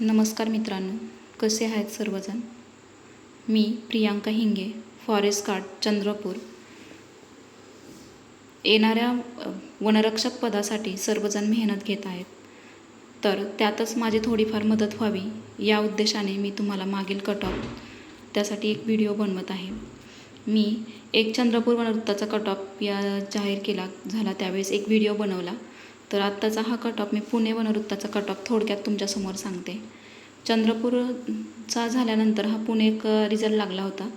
नमस्कार मित्रांनो कसे आहेत सर्वजण? मी प्रियांका हिंगे फॉरेस्ट गार्ड चंद्रपूर. येणाऱ्या वनरक्षक पदासाठी सर्वजण मेहनत घेत आहेत. तर त्यातच माझी थोडीफार मदत व्हावी या उद्देशाने मी तुम्हाला मागील कटॉप त्यासाठी एक व्हिडिओ बनवत आहे. मी एक चंद्रपूर वनवृत्ताचा कटॉप या जाहीर केला झाला त्यावेळेस एक व्हिडिओ बनवला. तर आत्ताचा हा कट ऑफ मी पुणे वनवृत्ताचा कट ऑफ थोडक्यात तुमच्यासमोर सांगते. चंद्रपूरचा झाल्यानंतर हा पुणे एक रिझल्ट लागला होता.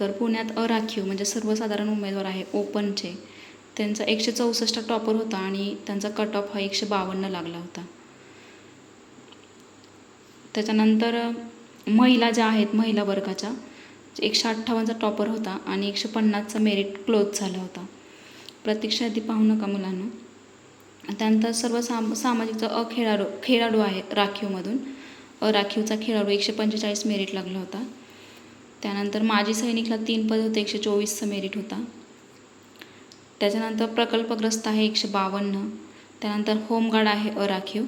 तर पुण्यात अराखीव म्हणजे सर्वसाधारण उमेदवार आहे ओपनचे. त्यांचा एकशे चौसष्ट टॉपर होता आणि त्यांचा कट ऑफ हा एकशे बावन्न लागला होता. त्याच्यानंतर महिला ज्या आहेत महिला वर्गाच्या एकशे अठ्ठावन्नचा टॉपर होता आणि एकशे पन्नासचा मेरिट क्लोज झाला होता. प्रतीक्षा यादी पाहू नका मुलांना. त्यानंतर सर्व साम सामाजिकचा अखेळाडू खेळाडू आहे राखीवमधून. अ राखीवचा खेळाडू एकशे पंचेचाळीस मेरिट लागला होता. त्यानंतर माजी सैनिकला तीन पद होते एकशे चोवीसचा मेरिट होता. त्याच्यानंतर प्रकल्पग्रस्त आहे एकशे बावन्न. त्यानंतर होमगार्ड आहे अ राखीव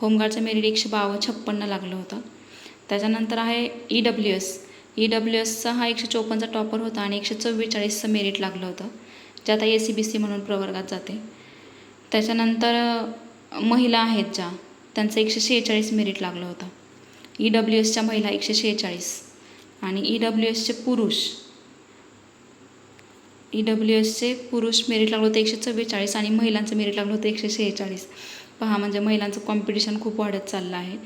होमगार्डचा मेरिट एकशे बाव छप्पन्न लागला होता. त्याच्यानंतर आहे E W S. E W एसचा हा एकशे चोपन्नचा टॉपर होता आणि एकशे चव्वेचाळीसचं मेरिट लागलं होतं जे आता ए सी बी सी म्हणून प्रवर्गात जाते. त्याच्यानंतर महिला आहेत ज्या त्यांचं एकशे शेहेचाळीस मेरिट लागलं होतं. ई डब्ल्यू एसच्या महिला एकशे शेहेचाळीस आणि ई डब्ल्यू एसचे पुरुष ई डब्ल्यू एसचे पुरुष मेरिट लागलं होतं एकशे चव्वेचाळीस आणि महिलांचं मेरिट लागलं होतं एकशे शेहेचाळीस. पहा म्हणजे महिलांचं कॉम्पिटिशन खूप वाढत चाललं आहे.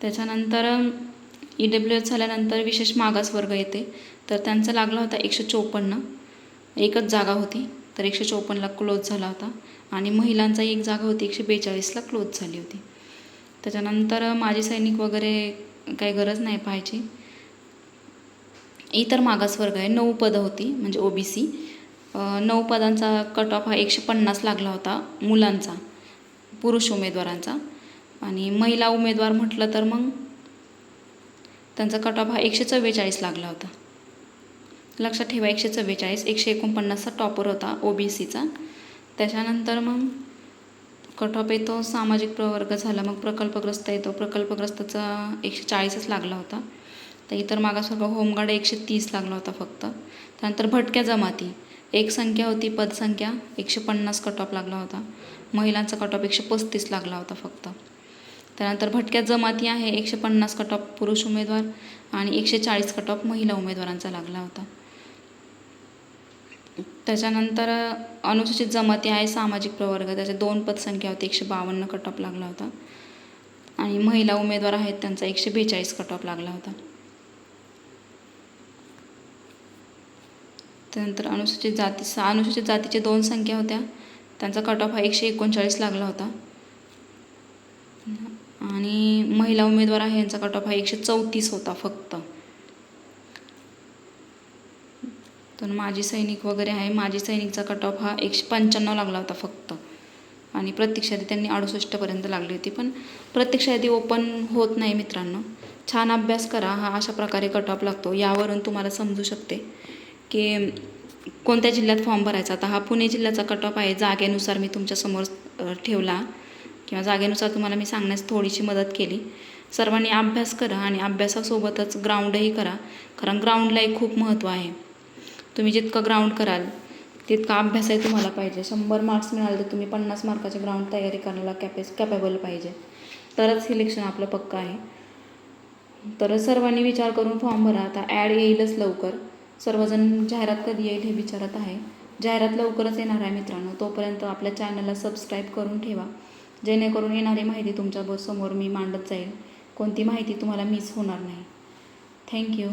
त्याच्यानंतर ई डब्ल्यू एस झाल्यानंतर विशेष मागास वर्ग येते. तर त्यांचा लागला होता एकशे चोपन्न. एकच जागा होती. तर एकशे चोपन्नला क्लोज झाला होता. आणि महिलांचा एक जागा होती एकशे बेचाळीसला क्लोज झाली होती. त्याच्यानंतर माजी सैनिक वगैरे काही गरज नाही पाहायची. इतर मागासवर्ग आहे नऊ पदं होती म्हणजे ओ बी सी नऊ पदांचा कट ऑफ हा एकशे पन्नास लागला होता मुलांचा पुरुष उमेदवारांचा. आणि महिला उमेदवार म्हटलं तर मग त्यांचा कट ऑफ हा एकशे चव्वेचाळीस लागला होता. लक्षात ठेवा एकशे चव्वेचाळीस एकशे एकोणपन्नासचा टॉपर होता ओ बी सीचा त्याच्यानंतर मग कट ऑफ येतो सामाजिक प्रवर्ग झाला मग प्रकल्पग्रस्त येतो. प्रकल्पग्रस्ताचा एकशे चाळीसच लागला होता. तर इतर मागासवर्ग होमगार्ड एकशे तीस लागला होता फक्त. त्यानंतर भटक्या जमाती एक संख्या होती पदसंख्या एकशे पन्नास कट ऑफ लागला होता. महिलांचा कट ऑफ एकशे पस्तीस लागला होता फक्त. त्यानंतर भटक्या जमाती आहे एकशे पन्नास कट ऑफ पुरुष उमेदवार आणि एकशे चाळीस कट ऑफ महिला उमेदवारांचा लागला होता. त्याच्यानंतर अनुसूचित जमाती आहे सामाजिक प्रवर्ग. त्याच्या दोन पदसंख्या होती. एकशे बावन्न कट ऑफ लागला होता. आणि महिला उमेदवार आहेत त्यांचा एकशे बेचाळीस कट ऑफ लागला होता. त्यानंतर अनुसूचित जाती सा अनुसूचित जातीचे दोन संख्या होत्या. त्यांचा कट ऑफ हा एकशे एकोणचाळीस लागला होता. आणि महिला उमेदवार आहे यांचा कट ऑफ हा एकशे चौतीस होता फक्त. तर माजी सैनिक वगैरे आहे. माजी सैनिकचा कट ऑफ हा एकशे पंच्याण्णव लागला होता फक्त. आणि प्रत्यक्ष यादी त्यांनी अडुसष्टपर्यंत लागली होती. पण प्रत्यक्ष यादी ओपन होत नाही मित्रांनो. छान अभ्यास करा. हा अशा प्रकारे कट ऑफ लागतो. यावरून तुम्हाला समजू शकते की कोणत्या जिल्ह्यात फॉर्म भरायचा. आता हा पुणे जिल्ह्याचा कट ऑफ आहे. जागेनुसार मी तुमच्यासमोर ठेवला. किंवा जागेनुसार तुम्हाला मी सांगण्यास थोडीशी मदत केली. सर्वांनी अभ्यास करा आणि अभ्यासासोबतच ग्राउंडही करा. कारण ग्राउंडलाही खूप महत्त्व आहे. तुम्ही जितकं ग्राउंड कराल तितका अभ्यासही तुम्हाला पाहिजे. शंभर मार्क्स मिळाले तर तुम्ही पन्नास मार्काचे ग्राउंड तयारी करायला कॅपेस कॅपेबल पाहिजे. तरच सिलेक्शन आपलं पक्का आहे. तर सर्वांनी विचार करून फॉर्म भरा. आता ॲड येईलच लवकर. सर्वजण जाहिरात कधी येईल हे विचारत आहे. जाहिरात लवकरच येणार आहे मित्रांनो. तोपर्यंत आपल्या चॅनलला सबस्क्राईब करून ठेवा. जेणेकरून येणारी माहिती तुमच्यासमोर मी मांडत जाईल. कोणती माहिती तुम्हाला मिस होणार नाही. थँक्यू